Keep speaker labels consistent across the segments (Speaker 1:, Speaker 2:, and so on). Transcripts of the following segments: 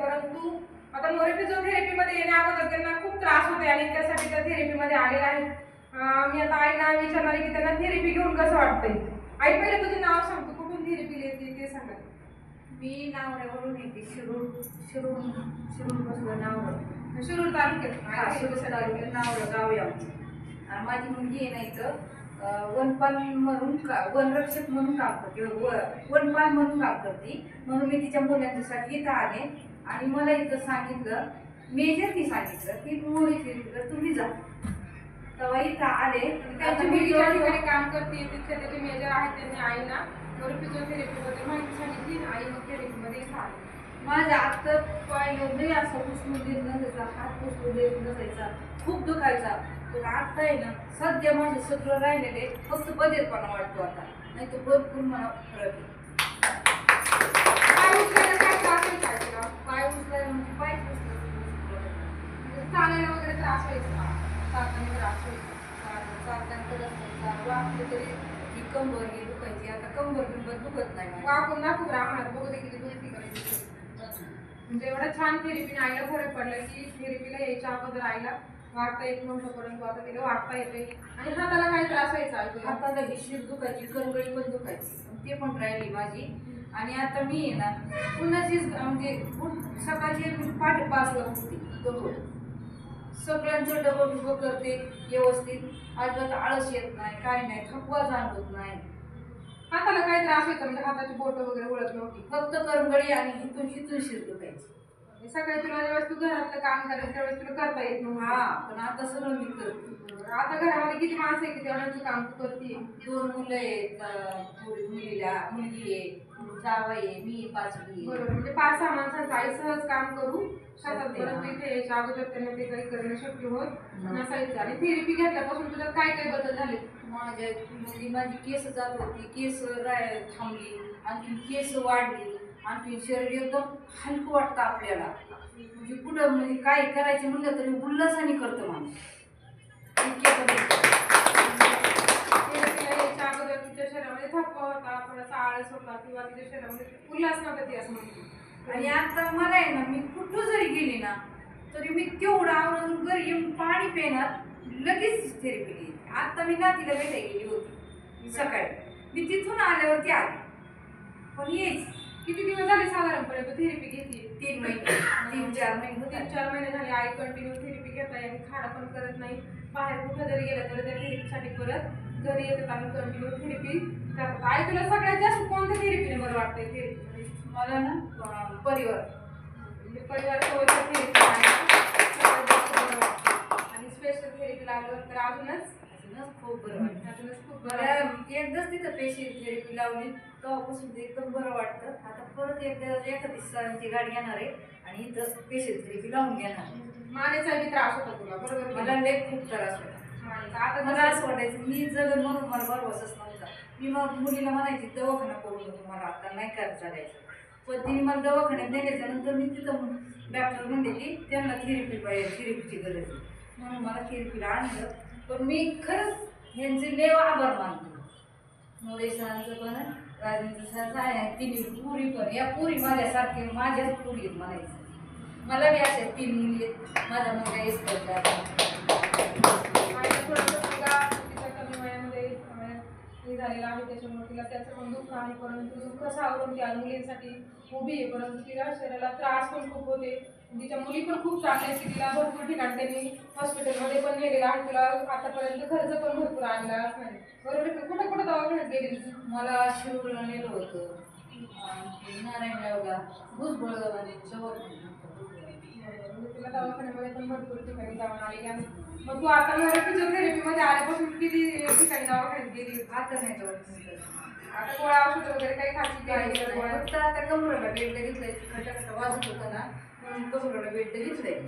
Speaker 1: परंतु आता मोरे फिजिओथेरपी मध्ये येण्या अगोदर त्यांना खूप त्रास होते आणि त्यासाठी त्या थेरपी मध्ये आलेल्या आहेत अं, मी आता आईना विचारणार आहे की त्यांना थेरपी घेऊन कसं वाटतंय? आई पहिले तुझे नाव सांगतो कुठून थेरपी येते ते सांगा
Speaker 2: मी नावड्यावरून येते. शिरूर शिरूर शिरूर बसलं नावड.
Speaker 1: शिरूर तालुक्यात.
Speaker 2: शिरूर तालुक्यात. नावड गाव आहे आणि माझी मुलगी आहे ना इथं अं, वनपाल म्हणून का वनरक्षक म्हणून काम करते. व- वनपाल म्हणून काम करते. म्हणून मी तिच्या मुलांच्यासाठी इथं आले. आणि मला इथं सांगितलं मेजरनी सांगितलं की मोहित तुम्ही जा. तेव्हा इथं आले.
Speaker 1: त्यांची मुलगी ज्या ठिकाणी काम करते तिथे त्याचे मेजर आहेत त्यांनी आईना. मोरे फिजिओथेरपी मध्ये माहिती सांगितली आई मग थेरपी मध्ये इथं आली.
Speaker 2: माझ्या आत्ता पाय नाही असं उचलून देत नसायचा हात उचलून देत नसायचा खूप दुखायचा. पण आता आहे ना सध्या माझे सगळं राहिलेले फक्त बधीरपणा वाटतो आता. नाही तर भरपूर मला फरक आहे
Speaker 1: पाय उचलायला काय त्रास व्हायचा तुला?
Speaker 2: पाय उचलायला म्हणजे पाय उचलायला
Speaker 1: म्हणजे चालायला वगैरे त्रास व्हायचा. का चालताना त्रास व्हायचा.
Speaker 2: चालताना वाकलं तरी ही कंबर ही दुखायची. आता कंबर बिंबर दुखत नाही.
Speaker 1: वाकून ना खूप राहणार बघू दे किती करायची म्हणजे एवढा छान थेरपीने आईला फरक पडला की थेरपीला यायच्या अगोदर आईला वागता येत नव्हतं परंतु आता तिला वागता येते आणि हाताला काही त्रास व्हायचा? आई
Speaker 2: ही शीर दुखायची करगळी पण दुखायची. ते पण राहिली माझी. आणि आता मी आहे ना पुन्हाचीच म्हणजे सकाळची म्हणजे पहाटे पाचला होती दोन. सगळ्यांचं डबल डुबं करते व्यवस्थित. अजिबात आळस येत नाही काय नाही थकवा जाणवत नाही.
Speaker 1: हाताला काही त्रास व्हायचा म्हणजे हाताची बोट वगैरे ओळख नव्हती.
Speaker 2: फक्त करंगळी आणि हिथून हिथून शिर दुखायची
Speaker 1: आणि सकाळी तुला ज्यावेळेस तू घरातलं काम करायचं त्यावेळेस तुला करता येत नव्हतं
Speaker 2: हा पण आता सगळं मी करते.
Speaker 1: आता घरामध्ये किती माणसं आहे की तेवढ्यांचं काम तू करते?
Speaker 2: दोन मुलं आहेत अं, मुली- मुलीला मुलगी आहे जावई आहे मी पाचवी आहे.
Speaker 1: बरोबर. म्हणजे पाच सहा माणसांचं आई सहज काम करू शेतात परत इथे यायच्या अगोदर त्यांना ते काही करणं शक्य होत नसायचं. आणि थेरपी घेतल्यापासून तुला काय काय बदल झाले?
Speaker 2: माझ्या म्हणजे माझी केस चालू होती. केस राय थांबली. आणखी केस वाढली. आणखी शरीर एकदम हलकं वाटतं आपल्याला. म्हणजे कुठं म्हणजे काय करायचं म्हणलं तरी उल्हासाने करतं माणूस.
Speaker 1: अगोदर तिच्या शरीरामध्ये थकवा होता थोडासा आळस होता किंवा तिच्या शरीरामध्ये उल्हास नव्हता ती असं म्हणते
Speaker 2: आणि आता मला आहे ना मी कुठं जरी गेली ना तरी मी तेवढं आवरून घरी येऊन पाणी पिणार लगेच थेरपी घेते आता मी नातीला भेटायला गेली होती सकाळी. मी तिथून आल्यावरती आले. पण येच
Speaker 1: किती दिवस झाले साधारणपणे थेरपी घेते
Speaker 2: तीन महिने. तीन चार महिने
Speaker 1: तीन चार महिने झाले आई कंटिन्यू थेरपी घेत आहे आणि खाणं पण करत नाही. बाहेर कुठं जरी गेलं तर त्या थेरपीसाठी परत घरी येतात आणि कंटिन्यू थेरपी करतात. आई तुला सगळ्यात जास्त कोणत्या थेरपीने बरं वाटतंय थेरपी
Speaker 2: मला ना? परिवार.
Speaker 1: म्हणजे थेरपी जास्त बरं वाटतं आणि स्पेशल थेरपी लागलं तर अजूनच?
Speaker 2: अजूनच खूप बरं वाटतं
Speaker 1: अजूनच खूप बरं वाटतं.
Speaker 2: एकदाच तिथं पेशंट थेरपी लावली तेव्हापासून ते एकदम बरं वाटतं. आता परत एकदा एखादी सरांची गाडी घेणार आहे आणि इथं पेशंट थेरपी लावून घेणार.
Speaker 1: मानेचा बी त्रास होता तुला बरोबर
Speaker 2: मला लय खूप त्रास होता.
Speaker 1: आता
Speaker 2: मला असं वाटायचं मी जगन म्हणून मला भरवसच नव्हता. मी मग मुलीला म्हणायची दवाखाना करू नको मला आता नाही काय चालायचं पण तिने मला दवाखान्यात नेल्याच्या नंतर मी तिथं डॉक्टर म्हणले की त्यांना थेरपी पाहिजे थेरपीची गरज आहे. म्हणून मला थेरपीला आणलं. पण मी खरंच यांचे लेव आभार मानतो. मोरे सरांचं पण राजेंद्र सरांचं आहे. तिन्ही पुरी पण. या पुरी माझ्यासारखे माझ्याच पुरी आहेत म्हणायचं. मला बी अशा तीन मुली आहेत. माझा मुलगा एक करतात
Speaker 1: आणि आहे. त्याच्यामुळे तिला त्याचं पण दुःख आहे. परंतु दुःख सावरून त्या मुलींसाठी उभी आहे. परंतु तिला शरीराला त्रास पण खूप होते. तिच्या मुली पण खूप चांगल्या आहेत. की तिला भरपूर ठिकाण त्यांनी हॉस्पिटलमध्ये पण नेलेला आहे. तुला आतापर्यंत खर्च पण भरपूर आणला नाही बरोबर का? कुठं गावाकडे गेली
Speaker 2: मला शिरूरला नेलं होतं. आणखी नारायणगावला भुजबळ जवळ.
Speaker 1: म्हणजे तुला दवाखान्यामध्ये पण भरपूर ठिकाणी जाऊन आलेली आहे मग तू आता मला फिजिओथेरपीमध्ये आल्यापासून किती ठिकाणी दवाखान्यात गेली
Speaker 2: आता नाही जवळ
Speaker 1: आता गोळ्या औषध वगैरे काही खायची
Speaker 2: काही आता कमरेला बेल्ट घेतलंय खटाखटा वाजत होतं ना म्हणून कमरेला बेल्ट घेतलंय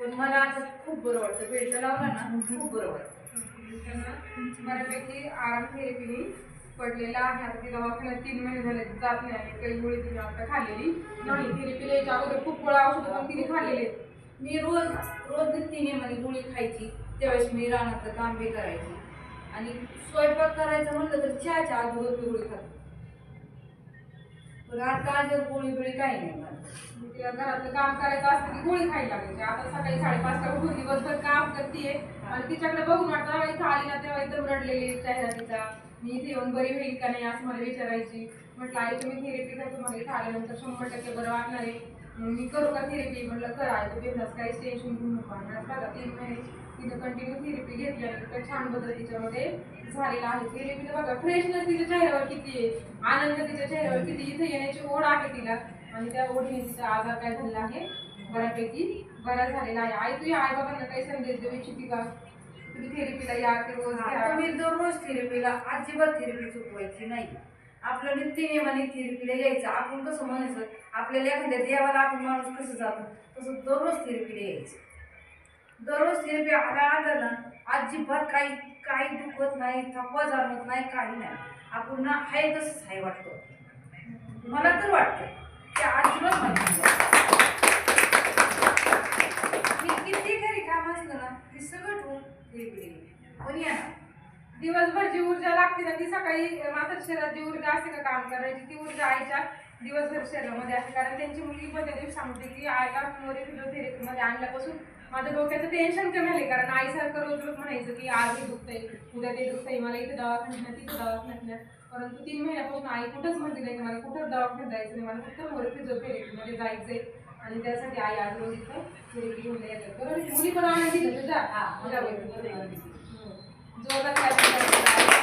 Speaker 2: पण मला आता खूप बरं वाटतं बेड लावला ना खूप बरं वाटतं.
Speaker 1: त्यांना बऱ्यापैकी आराम थेरपीने पडलेला आहे. आता ती दवाखान्यात तीन महिने झाले जात नाही काही गोळी तिने आता खाल्लेली नाही. थेरपीला याच्या अगोदर खूप गोळ्या औषधं पण तिने खाल्लेले
Speaker 2: मी रोज रोज तिने मध्ये गोळी खायची त्यावेळेस मी रानातलं काम बी करायची. आणि स्वयंपाक करायचं म्हणलं तर चहाच्या अगोदर गोळी खाते पण आता जर गोळी बिळी काही नाही मला
Speaker 1: मग तिला घरातलं काम करायचं असतं की गोळी खायला लागायची. आता सकाळी साडेपाचला उठून दिवसभर काम करते आणि तिच्याकडे बघून वाटतं "अरे, इथं आली ना तेव्हा एकदम रडलेली चेहरा तिचा मी इथे येऊन बरी होईल का नाही असं मला विचारायची. म्हटलं आई तुम्ही थेरपी का तुम्हाला इथं आल्यानंतर शंभर टक्के बरं वाटणार आहे. मग मी करू का थेरपी म्हटलं करा तर बिझनेस काहीच टेन्शन घेऊ नको. तीन महिने तिथं कंटिन्यू थेरपी घेतली आणि इतकं छान बदल तिच्यामध्ये झालेला आहे. थेरपीला बघा फ्रेशनेस तिच्या चेहऱ्यावर किती आहे. आनंद तिच्या चेहऱ्यावर किती इथे येण्याची ओढ आहे तिला. आणि त्या ओढीने तिचा आजार काय झालेला आहे? बऱ्यापैकी बरा झालेला आहे. आई तुझ्या आई बाबांना काही संदेश देऊ इच्छिती का? तुम्ही थेरपीला या की रोज घ्या.
Speaker 2: मी दररोज थेरपीला अजिबात थेरपी चुकवायची नाही. आपलं नित्य नियमाने थेरपीला यायचं. आपण कसं म्हणायचं? आपल्याला एखाद्या देवाला आपण माणूस कसं जातो? तसं दररोज थेरपीला यायचं. दररोज हिरवे आला आलं ना अजिबात काही काही दुखत नाही थकवा जाणवत नाही काही नाही. आपण ना आहे तसंच आहे वाटतं. मला तर वाटतं की अजिबात नाही. मी किती घरी काम असलं ना ती सगळं ठेवून हिरवी पण या
Speaker 1: दिवसभर जी ऊर्जा लागते ना ती सकाळी माझ्या शरीरात जी ऊर्जा असते का काम करायची ती ऊर्जा आईच्या दिवसभर शरीरामध्ये असते. कारण त्यांची मुलगी पण त्या दिवशी सांगते की आईला मोरे फिजिओथेरपीमध्ये आणल्यापासून माझ्या डोक्याचं टेन्शन कमी झाले कारण आईसारखं रोज रोज म्हणायचं की आज हे दुखतंय उद्या ते दुखतंय मला इथे दवाखान्यात नाही तिथे दवाखान्यात. नाही परंतु तीन महिन्यापासून आई कुठंच म्हणते नाही की मला कुठंच दवाखान्यात जायचं नाही मला फक्त मोरे फिजिओथेरपीमध्ये जायचंय. आणि त्यासाठी आई आज रोज इथं थेरपी घेऊन येतात बरोबर मुली पण तुझ्या
Speaker 2: हा.
Speaker 1: जोरदार.